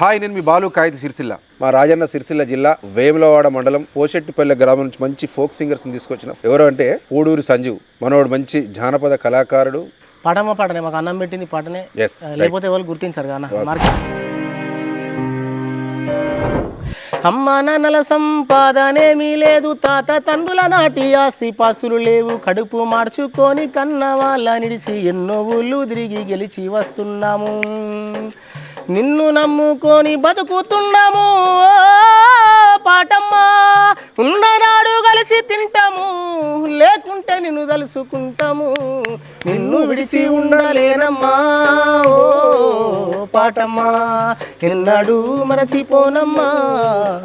Hi నేను మీ బాలు కాగిత సిరిసిల్ల. మా రాజన్న సిరిసిల్ల జిల్లా వేములవాడ మండలం పోషెట్టిపల్లె గ్రామం నుంచి మంచి ఫోక్ సింగర్స్ని తీసుకొచ్చిన. ఎవరు అంటే ఊడూరి సంజీవ్. మనోడు మంచి జానపద కళాకారుడు. పాటమ్మ పాటనే మాకు అన్నం పెట్టింది పాటనే లేకపోతే ఎవరు గుర్తించారు కానీ అమ్మ నాన్నల సంపాదనేమీ లేదు తాత తండ్రుల నాటి ఆస్తి పాసులు లేవు. కడుపు మార్చుకొని కన్న వాళ్ళ నిడిసి ఎన్నో ఊళ్ళు తిరిగి గెలిచి వస్తున్నాము. నిన్ను నమ్ముకొని బతుకుతున్నాము. పాటమ్మా ఉన్ననాడు కలిసి తింటాము. లేకుంటే నిన్ను తలుసుకుంటాము. నిన్ను విడిచి ఉండలేనమ్మా. ఓ పాటమ్మా ఎన్నడూ మరచిపోనమ్మా.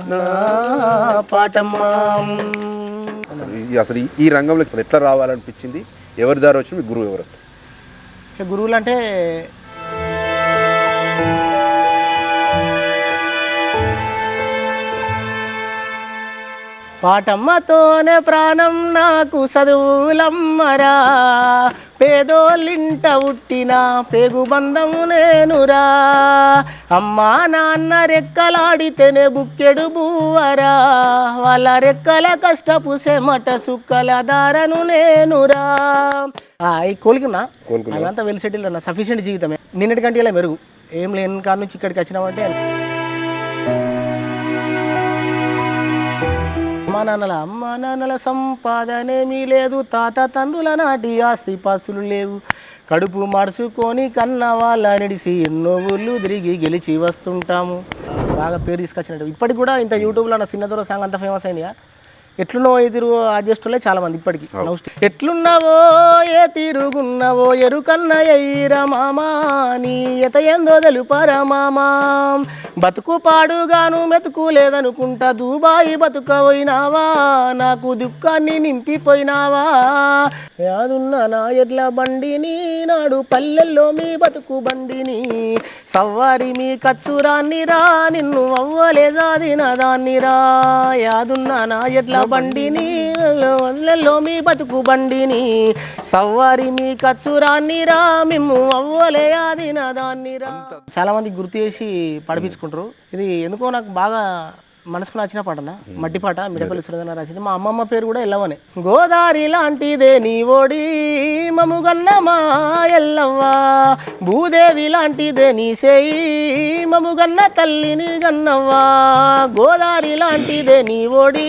నా పాటమ్మా. అసలు ఈ- రంగంలో అసలు ఎట్లా రావాలనిపించింది? ఎవరి దారి వచ్చి మీ గురువు ఎవరు అసలు? గురువులు అంటే పాటమ్మతోనే ప్రాణం నాకు చదువులమ్మరా పేదోళ్ళింట ఉట్టిన పేగు బంధం నేనురా అమ్మా నాన్న రెక్కలాడితేనే బుక్కెడు బువ్వరా. వాళ్ళ రెక్కల కష్టపు సెమట సుక్కల దారను నేనురా ఆ, ఈ కోలికున్నా. అదంతా వెల్ సెటిల్ అన్న సఫిషియెంట్ జీవితమే. నిన్నటికంటే ఇలా మెరుగు. ఏం లేని కాడ నుంచి ఇక్కడికి వచ్చినామంటే నాన్నల అమ్మా నాన్నల సంపాదనేమీ లేదు. తాత తండ్రుల నాటి ఆస్తి పాస్తులు లేవు. కడుపు మార్చుకొని కన్న వాళ్ళ నడిసి ఎన్నో ఊళ్ళు తిరిగి గెలిచి వస్తుంటాము. బాగా పేరు తీసుకొచ్చినట్టు. ఇప్పటికి కూడా ఇంత యూట్యూబ్లో నా చిన్నదూర సాంగ్ అంత ఫేమస్ అయిందిగా. ఎట్లున్నో ఏ తిరుగు ఆ చేస్తులే చాలా మంది ఇప్పటికి. ఎట్లున్నావో ఏ తిరుగున్నవో ఎరుకన్న ఎయ్యిరా మామా నీ ఎత ఏందో తెలుపరా మామా. బతుకు పాడుగాను మెతుకు లేదనుకుంటా దుబాయి బతుకపోయినావా నాకు దుఃఖాన్ని నింపిపోయినావా. యాదున్న నా ఎడ్ల బండిని నాడు పల్లెల్లో మీ బతుకు బండిని. సవ్వారి మీ కచ్చురాన్ని రా నిన్ను అవ్వలేదాదిన దాన్ని రా యాదున్న నా ఎడ్ల బండిని పల్లెల్లో మీ బతుకు బండిని. సవ్వారి మీ కచ్చురాన్ని రా మిమ్ము అవ్వలే ఆదిన దాన్ని రా. చాలా మంది గుర్తు చేసి పడిపించుకుంటారు. ఇది ఎందుకో నాకు బాగా మనసుకు నచ్చిన పాటనా? మట్టి పాట మిడపల్లి సురేంద్ర రాసింది. మా అమ్మమ్మ పేరు కూడా ఎల్లవనే. గోదారి లాంటిదే నీ ఓడి మముగన్న మా ఎల్లవ్వ. భూదేవి లాంటిదే నీ సేయి మముగన్న తల్లిని గన్నవ్వా. గోదారి లాంటిదే నీ ఓడి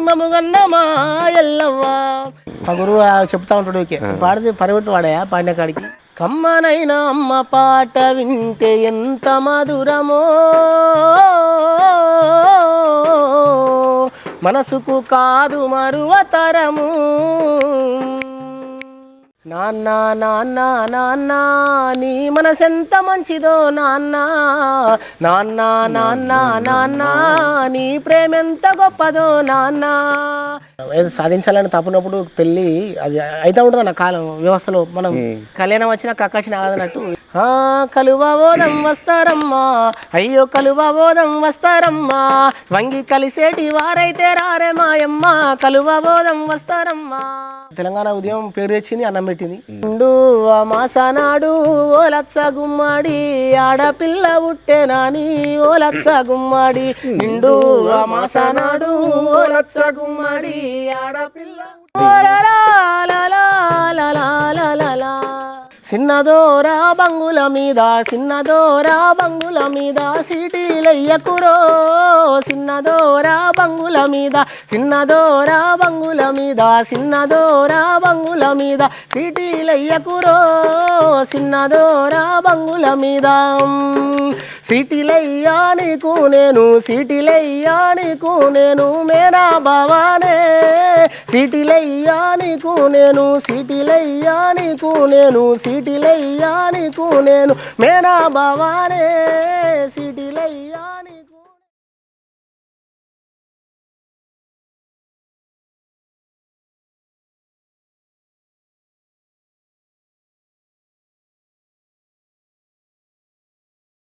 మముగన్న మా ఎల్లవ్వా. మా గురువు చెప్తా ఉంటాడు ఓకే. పాడితే పరిగెట్టు వాడాయా పాడిన కాడికి? కమ్మనైన అమ్మ పాట వింటే ఎంత మధురమో. మనసుకు కాదు మరువతరము నాన్న నాన్న నాన్న నీ మనసెంత మంచిదో నాన్న. నాన్న నాన్న నాన్న నీ ప్రేమెంత గొప్పదో నాన్న. ఏదో సాధించాలని తప్పునప్పుడు పెళ్ళి అది అయితే ఉంటుంది అన్న కాలం వ్యవస్థలో మనం కళ్యాణం వచ్చినా కక్కాచిన ఆదనట్టు ఆ కలువ ఓదం వస్తారమ్మా. అయ్యో కలువ ఓదం వస్తారమ్మా. వంగి కలిసేటి వారైతే రారే మాయమ్మ. కలువ ఓదం వస్తారమ్మా. తెలంగాణ ఉదయం పేరు తెచ్చింది అన్నం పెట్టింది. నిండు మాసనాడు ఓ లచ్చ గుమ్మడి. ఆడపిల్ల పుట్టే నాని ఓ లచ్చ గుమ్మడి. నిండు మాసనాడు ఓ లచ్చ గుమ్మడి. ఆడపిల్ల సిన్నదోరా బంగుల మీద సిన్నదోరా బంగుల మీద సిటీలయ్యకురో సిన్నదోరా బంగుల మీద సిన్నదోరా బంగుల మీద సిన్నదోరా బంగుల మీద సిటీలయ్యకురో సిన్నదోరా బంగుల మీద. సిటీలయ్యా నీకు నేను సిటీలయ్యా నీకు నేను మేరా భవానే. సిటీలయ్యా నీకు నేను సిటీలయ్యా నీకు నేను సిటీలయ్యా నీకు నేను మేరా భవానే. సిటీలయ్యా